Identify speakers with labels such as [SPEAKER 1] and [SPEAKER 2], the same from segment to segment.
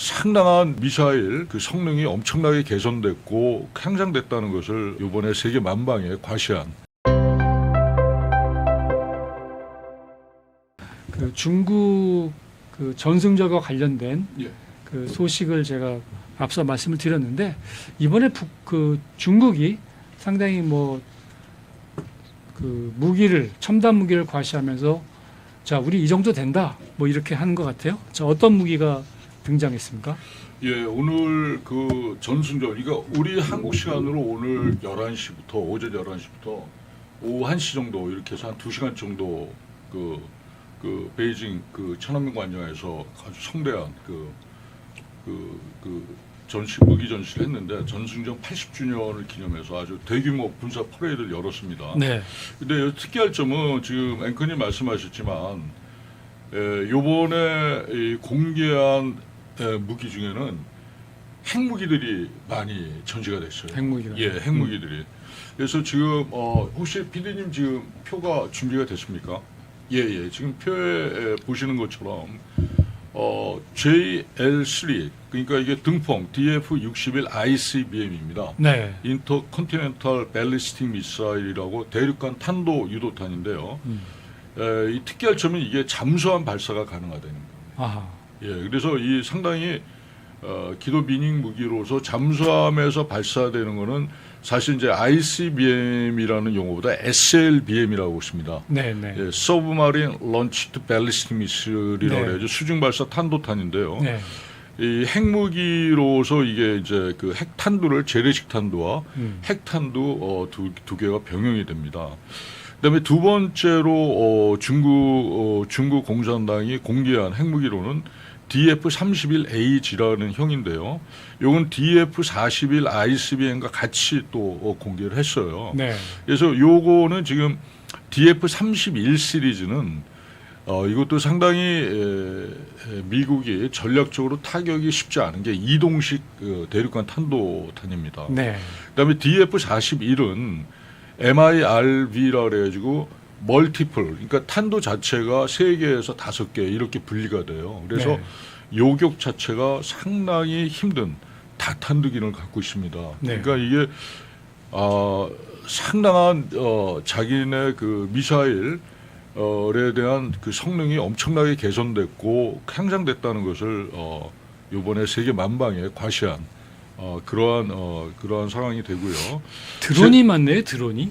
[SPEAKER 1] 상당한 미사일 그 성능이 엄청나게 개선됐고 향상됐다는 것을 이번에 세계 만방에 과시한
[SPEAKER 2] 그 중국 그 전승절과 관련된
[SPEAKER 1] 예.
[SPEAKER 2] 그 소식을 제가 앞서 말씀을 드렸는데 이번에 북, 그 중국이 상당히 뭐 그 무기를 첨단 무기를 과시하면서 자 우리 이 정도 된다 뭐 이렇게 하는 것 같아요. 자 어떤 무기가 등장했습니까?
[SPEAKER 1] 예, 오늘 그 전순절, 그러니까 우리 한국 시간으로 오늘 11시부터, 오전 11시부터 오후 1시 정도 이렇게 해서 한 2시간 정도 그, 그 베이징 그 천안문 관장에서 아주 성대한 그, 그, 그 전시, 무기 전시를 했는데 전승전 80주년을 기념해서 아주 대규모 군사 퍼레이드를 열었습니다.
[SPEAKER 2] 네.
[SPEAKER 1] 근데 특이할 점은 지금 앵커님 말씀하셨지만 에, 요번에 이 공개한 에, 무기 중에는 핵무기들이 많이 전시가 됐어요.
[SPEAKER 2] 핵무기가.
[SPEAKER 1] 예, 핵무기들이. 그래서 지금 어, 혹시 피디님 지금 표가 준비가 됐습니까? 예, 예. 지금 표에 에, 보시는 것처럼 어, JL3 그러니까 이게 등폭 DF-61 ICBM입니다.
[SPEAKER 2] 네.
[SPEAKER 1] 인터컨티넨탈 벨리스틱 미사일이라고 대륙간 탄도 유도탄인데요.
[SPEAKER 2] 음.
[SPEAKER 1] 에, 이 특이할 점은 이게 잠수함 발사가 가능하다는 겁니다.
[SPEAKER 2] 아하.
[SPEAKER 1] 예, 그래서 이 상당히 어, 기도 비닝 무기로서 잠수함에서 발사되는 거는 사실 이제 ICBM이라는 용어보다 SLBM이라고 있습니다.
[SPEAKER 2] 네, 네.
[SPEAKER 1] 예, 서브마린 런치드 벨리스틱 미술이라고
[SPEAKER 2] 네.
[SPEAKER 1] 해야죠. 수중 발사 탄도탄인데요.
[SPEAKER 2] 네.
[SPEAKER 1] 이 핵무기로서 이게 이제 그 핵탄두를 재래식 탄두와
[SPEAKER 2] 음.
[SPEAKER 1] 핵탄두 어, 두, 두 개가 병용이 됩니다. 그다음에 두 번째로 어, 중국 어, 중국 공산당이 공개한 핵무기로는 DF-31AG라는 형인데요. 요건 DF-41 ICBM과 같이 또 어, 공개를 했어요.
[SPEAKER 2] 네.
[SPEAKER 1] 그래서 요거는 지금 DF-31 시리즈는 어, 이것도 상당히 에, 에, 미국이 전략적으로 타격이 쉽지 않은 게 이동식 그 대륙간 탄도탄입니다.
[SPEAKER 2] 네.
[SPEAKER 1] 그다음에 DF-41은 MIRV라 그래가지고 멀티플, 그러니까 탄도 자체가 세 개에서 다섯 개 이렇게 분리가 돼요. 그래서
[SPEAKER 2] 네.
[SPEAKER 1] 요격 자체가 상당히 힘든 다탄두 기능을 갖고 있습니다.
[SPEAKER 2] 네.
[SPEAKER 1] 그러니까 이게 아, 상당한 어, 자기네 그 미사일 어에 대한 그 성능이 엄청나게 개선됐고 향상됐다는 것을 어, 이번에 세계 만방에 과시한 어, 그러한 어, 그러한 상황이 되고요.
[SPEAKER 2] 드론이 많네요. 드론이.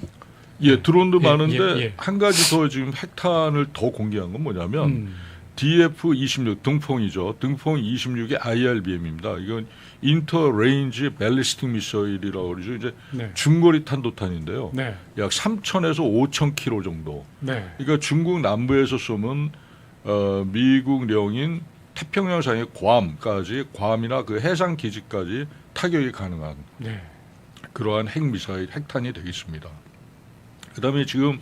[SPEAKER 1] 예, 드론도
[SPEAKER 2] 예,
[SPEAKER 1] 많은데
[SPEAKER 2] 예, 예.
[SPEAKER 1] 한 가지 더 지금 핵탄을 더 공개한 건 뭐냐면
[SPEAKER 2] 음.
[SPEAKER 1] DF-26 등풍이죠. 등풍 26의 IRBM입니다. 이건 인터 레인지 벨리스틱 미사일이라고 그러죠. 이제
[SPEAKER 2] 네.
[SPEAKER 1] 중거리 탄도탄인데요.
[SPEAKER 2] 네.
[SPEAKER 1] 약 3,000에서 5,000 킬로 정도.
[SPEAKER 2] 네.
[SPEAKER 1] 그러니까 중국 남부에서 쏘면 어, 미국령인 태평양상의 괌까지 괌이나 그 해상 기지까지 타격이 가능한
[SPEAKER 2] 네.
[SPEAKER 1] 그러한 핵 미사일 핵탄이 되겠습니다. 그다음에 지금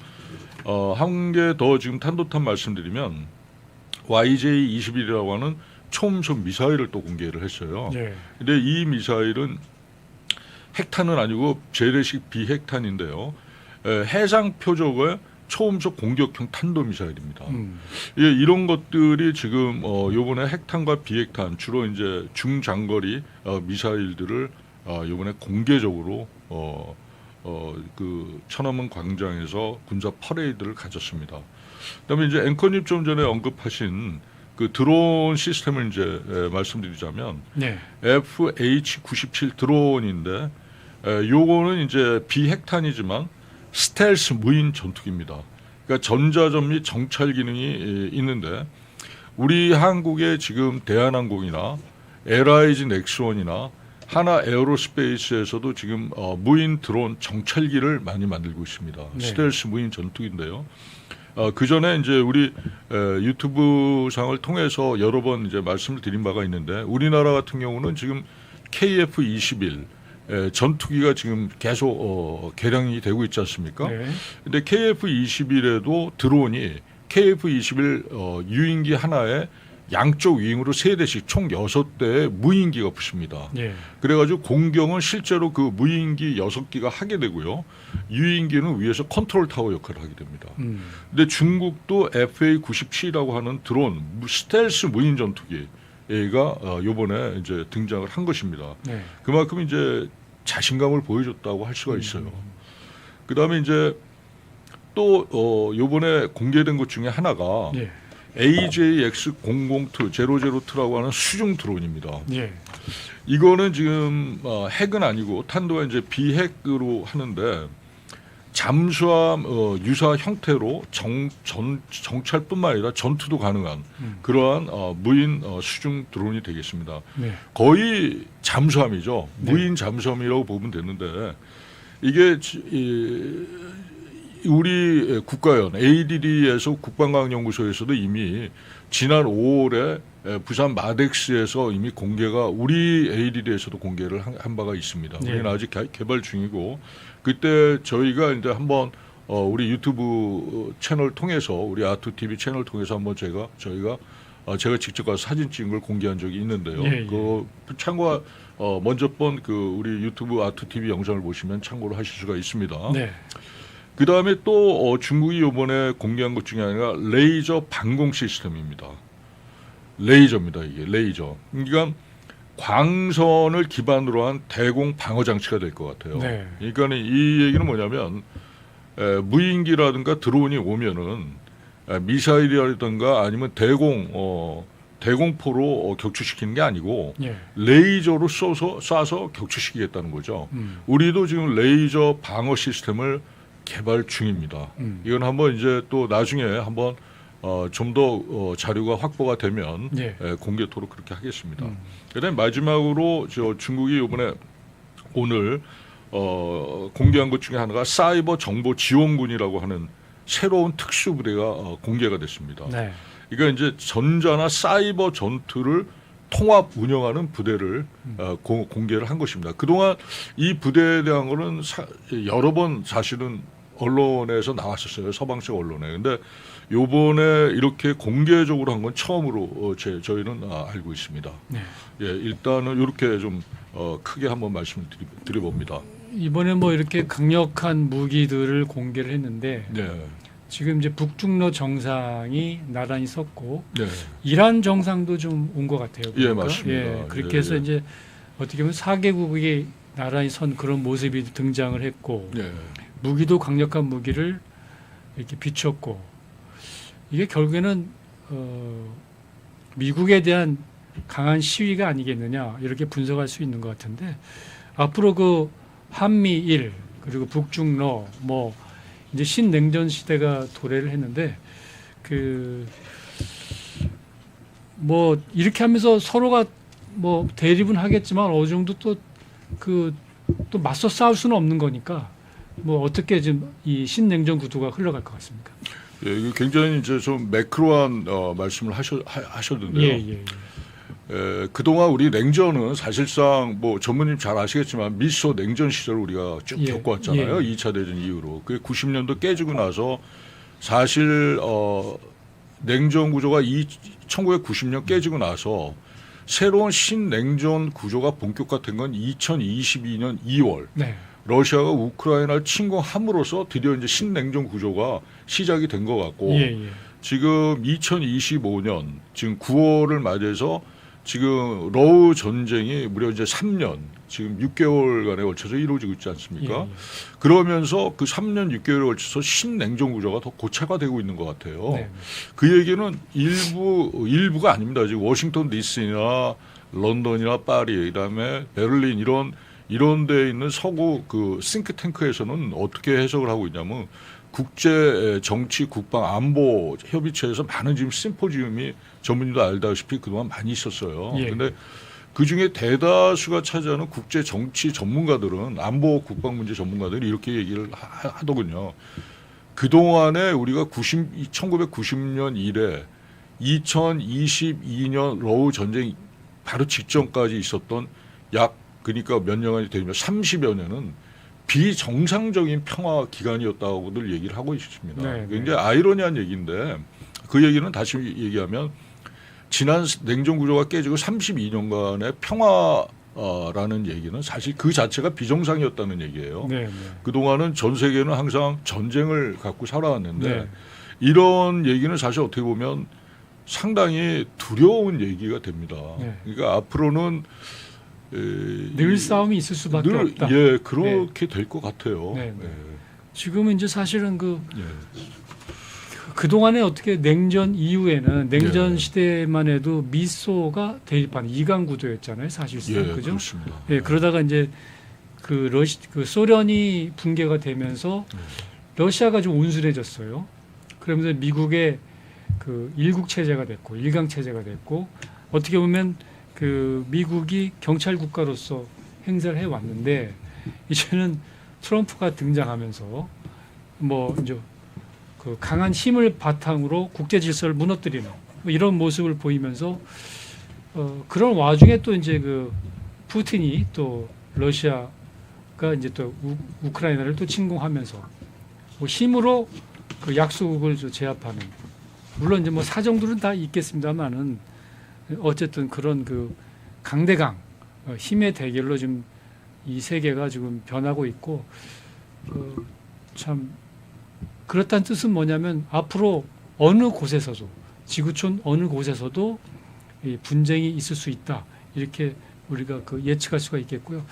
[SPEAKER 1] 어, 한 개 더 지금 탄도탄 말씀드리면 YJ-21이라고 하는 초음속 미사일을 또 공개를 했어요.
[SPEAKER 2] 네.
[SPEAKER 1] 근데 이 미사일은 핵탄은 아니고 재래식 비핵탄인데요. 에, 해상 표적의 초음속 공격형 탄도 미사일입니다.
[SPEAKER 2] 음.
[SPEAKER 1] 예, 이런 것들이 지금 어 요번에 핵탄과 비핵탄 주로 이제 중장거리 어, 미사일들을 어 요번에 공개적으로 어 어 그 천안문 광장에서 군사 퍼레이드를 가졌습니다. 그다음에 이제 앵커님 좀 전에 언급하신 그 드론 시스템을 이제 에, 말씀드리자면
[SPEAKER 2] 네.
[SPEAKER 1] FH-97 드론인데 에, 요거는 이제 비핵탄이지만 스텔스 무인 전투기입니다. 그러니까 전자전 및 정찰 기능이 에, 있는데 우리 한국의 지금 대한항공이나 LIG 넥스원이나 하나 에어로스페이스에서도 지금 어, 무인 드론 정찰기를 많이 만들고 있습니다.
[SPEAKER 2] 네.
[SPEAKER 1] 스텔스 무인 전투기인데요. 어, 그 전에 이제 우리 에, 유튜브 상을 통해서 여러 번 이제 말씀을 드린 바가 있는데 우리나라 같은 경우는 지금 KF-21 에, 전투기가 지금 계속 어, 개량이 되고 있지 않습니까?
[SPEAKER 2] 네.
[SPEAKER 1] 근데 KF-21에도 드론이 KF-21 어, 유인기 하나에 양쪽 윙으로 세 대씩 총 여섯 대의 무인기가 붙습니다.
[SPEAKER 2] 네.
[SPEAKER 1] 그래가지고 공경은 실제로 그 무인기 여섯 기가 하게 되고요. 유인기는 위에서 컨트롤 타워 역할을 하게 됩니다.
[SPEAKER 2] 음.
[SPEAKER 1] 근데 중국도 FA-97이라고 하는 드론 무- 스텔스 무인 전투기 어, 요번에 이제 등장을 한 것입니다.
[SPEAKER 2] 네.
[SPEAKER 1] 그만큼 이제 자신감을 보여줬다고 할 수가 있어요.
[SPEAKER 2] 음.
[SPEAKER 1] 그다음에 이제 또 어, 요번에 공개된 것 중에 하나가
[SPEAKER 2] 예.
[SPEAKER 1] AJX002 002라고 하는 수중 드론입니다.
[SPEAKER 2] 예.
[SPEAKER 1] 이거는 지금 어, 핵은 아니고 탄도가 이제 비핵으로 하는데 잠수함 어, 유사 형태로 정, 전, 정찰뿐만 아니라 전투도 가능한
[SPEAKER 2] 음.
[SPEAKER 1] 그러한 어, 무인 어, 수중 드론이 되겠습니다.
[SPEAKER 2] 네.
[SPEAKER 1] 거의 잠수함이죠.
[SPEAKER 2] 네.
[SPEAKER 1] 무인 잠수함이라고 보면 되는데 이게 지- 이, 우리 국가연 ADD에서 국방과학연구소에서도 이미 지난 5월에 부산 마덱스에서 이미 공개가 우리 ADD에서도 공개를 한, 한 바가 있습니다.
[SPEAKER 2] 네.
[SPEAKER 1] 우리는 아직 개- 개발 중이고 그때 저희가 이제 한번 어, 우리 유튜브 채널 통해서 우리 아트 TV 채널 통해서 한번 제가 저희가 어, 제가 직접 가서 사진 찍은 걸 공개한 적이 있는데요.
[SPEAKER 2] 예, 예.
[SPEAKER 1] 그 참고 어, 먼저 번 그 우리 유튜브 아트 TV 영상을 보시면 참고로 하실 수가 있습니다.
[SPEAKER 2] 네.
[SPEAKER 1] 그 다음에 또 어, 중국이 이번에 공개한 것 중에 하나가 레이저 방공 시스템입니다. 레이저입니다, 이게 레이저. 그러니까 광선을 기반으로 한 대공 방어 장치가 될 것 같아요.
[SPEAKER 2] 네.
[SPEAKER 1] 그러니까 이 얘기는 뭐냐면 에, 무인기라든가 드론이 오면은 에, 미사일이라든가 아니면 대공 어, 대공포로 어, 격추시키는 게 아니고
[SPEAKER 2] 예.
[SPEAKER 1] 레이저로 쏘서 쏴서 격추시키겠다는 거죠.
[SPEAKER 2] 음.
[SPEAKER 1] 우리도 지금 레이저 방어 시스템을 개발 중입니다.
[SPEAKER 2] 음.
[SPEAKER 1] 이건 한번 이제 또 나중에 한번 어, 좀더 어, 자료가 확보가 되면
[SPEAKER 2] 예.
[SPEAKER 1] 에, 공개토록 그렇게 하겠습니다.
[SPEAKER 2] 음.
[SPEAKER 1] 그다음 마지막으로 저 중국이 이번에 오늘 어, 공개한 것 중에 하나가 사이버 정보 지원군이라고 하는 새로운 특수 부대가 어, 공개가 됐습니다.
[SPEAKER 2] 네.
[SPEAKER 1] 이거 이제 전자나 사이버 전투를 통합 운영하는 부대를
[SPEAKER 2] 음.
[SPEAKER 1] 어, 고- 공개를 한 것입니다. 그동안 이 부대에 대한 거는 사- 여러 번 사실은 언론에서 나왔었어요. 서방식 언론에. 근데 요번에 이렇게 공개적으로 한 건 처음으로 어, 제, 저희는 아, 알고 있습니다.
[SPEAKER 2] 네.
[SPEAKER 1] 예, 일단은 이렇게 좀 어, 크게 한번 말씀을 드리, 드려봅니다.
[SPEAKER 2] 이번에 뭐 이렇게 강력한 무기들을 공개를 했는데
[SPEAKER 1] 네,
[SPEAKER 2] 지금 이제 북중러 정상이 나란히 섰고
[SPEAKER 1] 네,
[SPEAKER 2] 이란 정상도 좀 온 것 같아요.
[SPEAKER 1] 예,
[SPEAKER 2] 보니까.
[SPEAKER 1] 맞습니다.
[SPEAKER 2] 예, 그렇게
[SPEAKER 1] 예,
[SPEAKER 2] 해서
[SPEAKER 1] 예.
[SPEAKER 2] 이제 어떻게 보면 4개국이 나란히 선 그런 모습이 등장을 했고
[SPEAKER 1] 네,
[SPEAKER 2] 무기도 강력한 무기를 이렇게 비췄고 이게 결국에는 어, 미국에 대한 강한 시위가 아니겠느냐 이렇게 분석할 수 있는 것 같은데 앞으로 그 한미일 그리고 북중러 뭐 이제 신냉전 시대가 도래를 했는데 그 뭐 이렇게 하면서 서로가 뭐 대립은 하겠지만 어느 정도 또 그또 맞서 싸울 수는 없는 거니까 뭐 어떻게 지금 이 신냉전 구도가 흘러갈 것 같습니까?
[SPEAKER 1] 예, 이거 굉장히 이제 좀 매크로한 어, 말씀을 하셔, 하, 하셨는데요.
[SPEAKER 2] 예, 예, 예.
[SPEAKER 1] 에, 그동안 우리 냉전은 사실상 뭐 전무님 잘 아시겠지만 미소 냉전 시절을 우리가 쭉
[SPEAKER 2] 예,
[SPEAKER 1] 겪어왔잖아요.
[SPEAKER 2] 예.
[SPEAKER 1] 2차 대전 이후로. 그게 90년도 깨지고 나서 사실 어, 냉전 구조가 이 1990년 깨지고 나서 새로운 신냉전 구조가 본격화된 건 2022년 2월
[SPEAKER 2] 네.
[SPEAKER 1] 러시아가 우크라이나를 침공함으로써 드디어 이제 신냉전 구조가 시작이 된 것 같고
[SPEAKER 2] 예, 예.
[SPEAKER 1] 지금 2025년 지금 9월을 맞이해서 지금 러우 전쟁이 무려 이제 3년 지금 6개월간에 걸쳐서 이루어지고 있지 않습니까?
[SPEAKER 2] 예, 예.
[SPEAKER 1] 그러면서 그 3년 6개월에 걸쳐서 신냉전 구조가 더 고착화되고 있는 것 같아요.
[SPEAKER 2] 네.
[SPEAKER 1] 그 얘기는 일부 일부가 아닙니다. 지금 워싱턴 D.C.나 런던이나 파리, 그다음에 베를린 이런 이런 데 있는 서구 그 싱크탱크에서는 어떻게 해석을 하고 있냐면 국제 정치 국방 안보 협의체에서 많은 지금 심포지움이 전문님도 알다시피 그동안 많이 있었어요.
[SPEAKER 2] 예.
[SPEAKER 1] 근데 그 중에 대다수가 차지하는 국제 정치 전문가들은 안보 국방 문제 전문가들이 이렇게 얘기를 하- 하더군요. 그동안에 우리가 90, 1990년 이래 2022년 러우 전쟁 바로 직전까지 있었던 약 그러니까 몇 년간이 되면 30여 년은 비정상적인 평화 기간이었다고들 얘기를 하고 있습니다.
[SPEAKER 2] 네, 네.
[SPEAKER 1] 굉장히 아이러니한 얘기인데 그 얘기는 다시 얘기하면 지난 냉전 구조가 깨지고 32년간의 평화라는 얘기는 사실 그 자체가 비정상이었다는 얘기예요.
[SPEAKER 2] 네, 네.
[SPEAKER 1] 그동안은 전 세계는 항상 전쟁을 갖고 살아왔는데
[SPEAKER 2] 네.
[SPEAKER 1] 이런 얘기는 사실 어떻게 보면 상당히 두려운 얘기가 됩니다.
[SPEAKER 2] 네.
[SPEAKER 1] 그러니까 앞으로는 에,
[SPEAKER 2] 늘
[SPEAKER 1] 이-
[SPEAKER 2] 싸움이 있을 수밖에
[SPEAKER 1] 늘,
[SPEAKER 2] 없다.
[SPEAKER 1] 예, 그렇게 될것 같아요.
[SPEAKER 2] 네, 네. 지금은 이제 사실은 그
[SPEAKER 1] 예, 예.
[SPEAKER 2] 그동안에 어떻게 냉전 이후에는 냉전
[SPEAKER 1] 예.
[SPEAKER 2] 시대만 해도 미소가 대립하는 이강 구도였잖아요, 사실상.
[SPEAKER 1] 예,
[SPEAKER 2] 그죠?
[SPEAKER 1] 그렇습니다.
[SPEAKER 2] 예, 그러다가 이제 그 러시 그 소련이 붕괴가 되면서
[SPEAKER 1] 네.
[SPEAKER 2] 러시아가 좀 온순해졌어요. 그러면서 미국의 그 일국 체제가 됐고 일강 체제가 됐고 어떻게 보면 그 미국이 경찰 국가로서 행사를 해 왔는데 이제는 트럼프가 등장하면서 뭐 이제 그 강한 힘을 바탕으로 국제 질서를 무너뜨리는 뭐 이런 모습을 보이면서 어 그런 와중에 또 이제 그 푸틴이 또 러시아가 이제 또 우, 우크라이나를 또 침공하면서 뭐 힘으로 그 약소국을 저 제압하는 물론 이제 뭐 사정들은 다 있겠습니다만은 어쨌든 그런 그 강대강 어, 힘의 대결로 지금 이 세계가 지금 변하고 있고 어, 참 그렇다는 뜻은 뭐냐면 앞으로 어느 곳에서도 지구촌 어느 곳에서도 이 분쟁이 있을 수 있다 이렇게 우리가 그 예측할 수가 있겠고요.